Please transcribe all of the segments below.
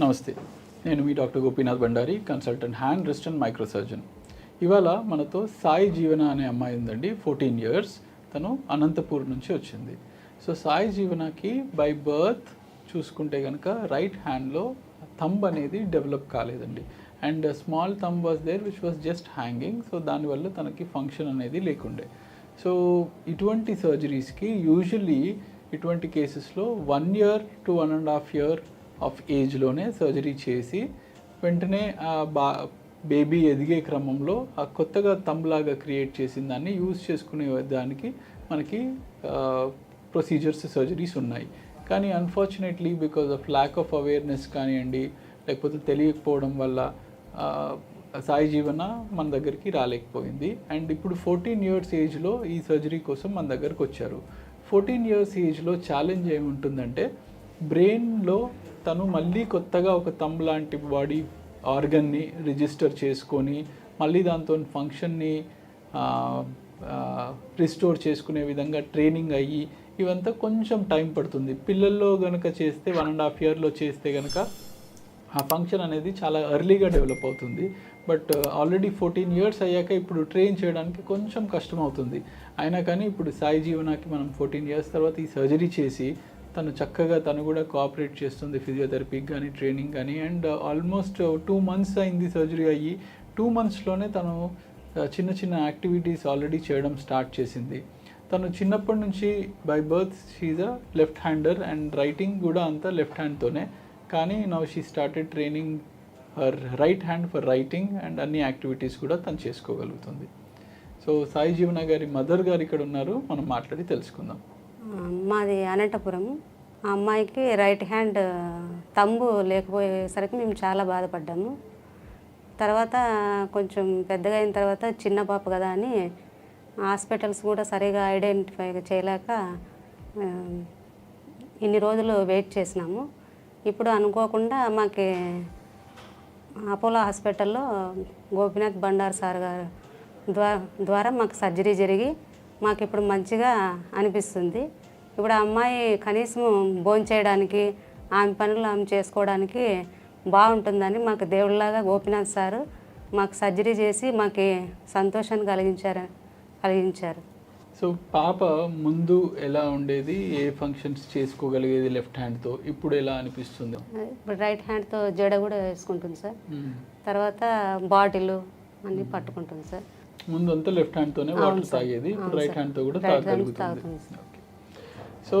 నమస్తే నేను మీ doctor Gopinath Bhandari consultant hand wrist and micro surgeon ఇవాళ మనతో సాయి జీవన అనే అమ్మాయి ఉందండి ఫోర్టీన్ ఇయర్స్. తను అనంతపూర్ నుంచి వచ్చింది. సో సాయి జీవనకి బై బర్త్ చూసుకుంటే కనుక రైట్ హ్యాండ్లో థంబ్ అనేది డెవలప్ కాలేదండి. And small thumb was there which was just hanging so దానివల్ల తనకి ఫంక్షన్ అనేది లేకుండే. సో ఇటువంటి సర్జరీస్కి యూజువల్లీ ఇటువంటి కేసెస్లో one year to one and half year of ఏజ్లోనే సర్జరీ చేసి వెంటనే ఆ బా బేబీ ఎదిగే క్రమంలో ఆ కొత్తగా తమ్లాగా క్రియేట్ చేసిన దాన్ని యూజ్ చేసుకునే దానికి మనకి ప్రొసీజర్స్ సర్జరీస్ ఉన్నాయి. కానీ unfortunately because of lack of awareness కానివ్వండి లేకపోతే తెలియకపోవడం వల్ల సాయి జీవన మన దగ్గరికి రాలేకపోయింది. అండ్ ఇప్పుడు ఫోర్టీన్ ఇయర్స్ ఏజ్లో ఈ సర్జరీ కోసం మన దగ్గరకు వచ్చారు. ఫోర్టీన్ ఇయర్స్ ఏజ్లో ఛాలెంజ్ ఏముంటుందంటే బ్రెయిన్లో తను మళ్ళీ కొత్తగా ఒక తమ్ లాంటి బాడీ ఆర్గన్ని రిజిస్టర్ చేసుకొని మళ్ళీ దాంతో ఫంక్షన్ని రిస్టోర్ చేసుకునే విధంగా ట్రైనింగ్ అయ్యి ఇవంతా కొంచెం టైం పడుతుంది. పిల్లల్లో కనుక చేస్తే వన్ అండ్ హాఫ్ ఇయర్లో చేస్తే కనుక ఆ ఫంక్షన్ అనేది చాలా ఎర్లీగా డెవలప్ అవుతుంది. బట్ ఆల్రెడీ ఫోర్టీన్ ఇయర్స్ అయ్యాక ఇప్పుడు ట్రైన్ చేయడానికి కొంచెం కష్టం అవుతుంది అయినా కానీ ఇప్పుడు సాయి జీవనాకి మనం ఫోర్టీన్ ఇయర్స్ తర్వాత ఈ సర్జరీ చేసి తను చక్కగా తను కూడా కోఆపరేట్ చేస్తుంది ఫిజియోథెరపీకి కానీ ట్రైనింగ్ కానీ అండ్ ఆల్మోస్ట్ టూ మంత్స్ అయింది సర్జరీ అయ్యి. టూ మంత్స్లోనే తను uh, చిన్న చిన్న యాక్టివిటీస్ ఆల్రెడీ చేయడం స్టార్ట్ చేసింది. తను చిన్నప్పటి నుంచి by birth she's a left hander and writing కూడా అంతా లెఫ్ట్ హ్యాండ్తోనే కానీ now she started training her right hand for writing and అన్ని యాక్టివిటీస్ కూడా తను చేసుకోగలుగుతుంది. సో సాయి జీవన గారి మదర్ గారు ఇక్కడ ఉన్నారు. మనం మాట్లాడి తెలుసుకుందాం. మాది అనంతపురం. ఆ అమ్మాయికి రైట్ హ్యాండ్ తమ్ము లేకపోయేసరికి మేము చాలా బాధపడ్డాము. తర్వాత కొంచెం పెద్దగా అయిన తర్వాత చిన్న పాప కదా అని హాస్పిటల్స్ కూడా సరిగా ఐడెంటిఫై చేయలేక ఇన్ని రోజులు వెయిట్ చేసినాము. ఇప్పుడు అనుకోకుండా మాకు అపోలో హాస్పిటల్లో గోపినాథ్ బండార్ సార్ గారు ద్వారా ద్వారా మాకు సర్జరీ జరిగి మాకు ఇప్పుడు మంచిగా అనిపిస్తుంది. ఇప్పుడు ఆ అమ్మాయి కనీసం భోంచేయడానికి ఆమె పనులు ఆమె చేసుకోవడానికి బాగుంటుందని మాకు దేవుళ్ళలాగా గోపినాథ్ సారు మాకు సర్జరీ చేసి మాకు సంతోషాన్ని కలిగించారు కలిగించారు. సో పాప ముందు ఎలా ఉండేది? ఏ ఫంక్షన్స్ చేసుకోగలిగేది లెఫ్ట్ హ్యాండ్తో ఇప్పుడు ఎలా అనిపిస్తుంది. ఇప్పుడు రైట్ హ్యాండ్తో జడ కూడా వేసుకుంటుంది సార్. తర్వాత బాటిల్ అన్నీ పట్టుకుంటుంది సార్. ముందు అంతా లెఫ్ట్ హ్యాండ్తోనే వాటర్. తాగేది ఇప్పుడు రైట్. హ్యాండ్తో కూడా తాగలుగుతుంది సో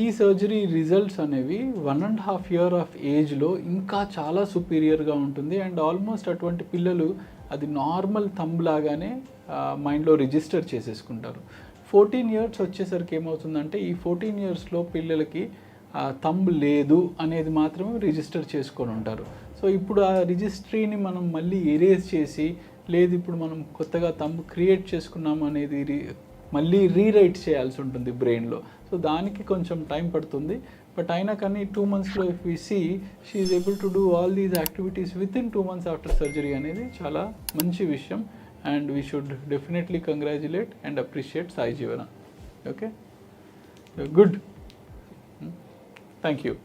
ఈ సర్జరీ రిజల్ట్స్ అనేవి one and half year of ఏజ్లో ఇంకా చాలా సుపీరియర్గా ఉంటుంది. అండ్ ఆల్మోస్ట్ అటువంటి పిల్లలు అది నార్మల్ థంబ్ లాగానే మైండ్లో రిజిస్టర్ చేసేసుకుంటారు. ఫోర్టీన్ ఇయర్స్ వచ్చేసరికి ఏమవుతుందంటే ఈ ఫోర్టీన్ ఇయర్స్లో పిల్లలకి తంబ్ లేదు అనేది మాత్రమే రిజిస్టర్ చేసుకొని ఉంటారు. సో ఇప్పుడు ఆ రిజిస్ట్రీని మనం మళ్ళీ ఎరేజ్ చేసి లేదు ఇప్పుడు మనం కొత్తగా తంబ్ క్రియేట్ చేసుకున్నాం అనేది మళ్ళీ రీరైట్ చేయాల్సి ఉంటుంది బ్రెయిన్లో. సో దానికి కొంచెం టైం పడుతుంది. బట్ అయినా కానీ టూ మంత్స్లో if we see she's able to do all these activities within two months after surgery అనేది చాలా మంచి విషయం. And we should definitely congratulate and appreciate Sai Jeevana. Okay? Good. Thank you.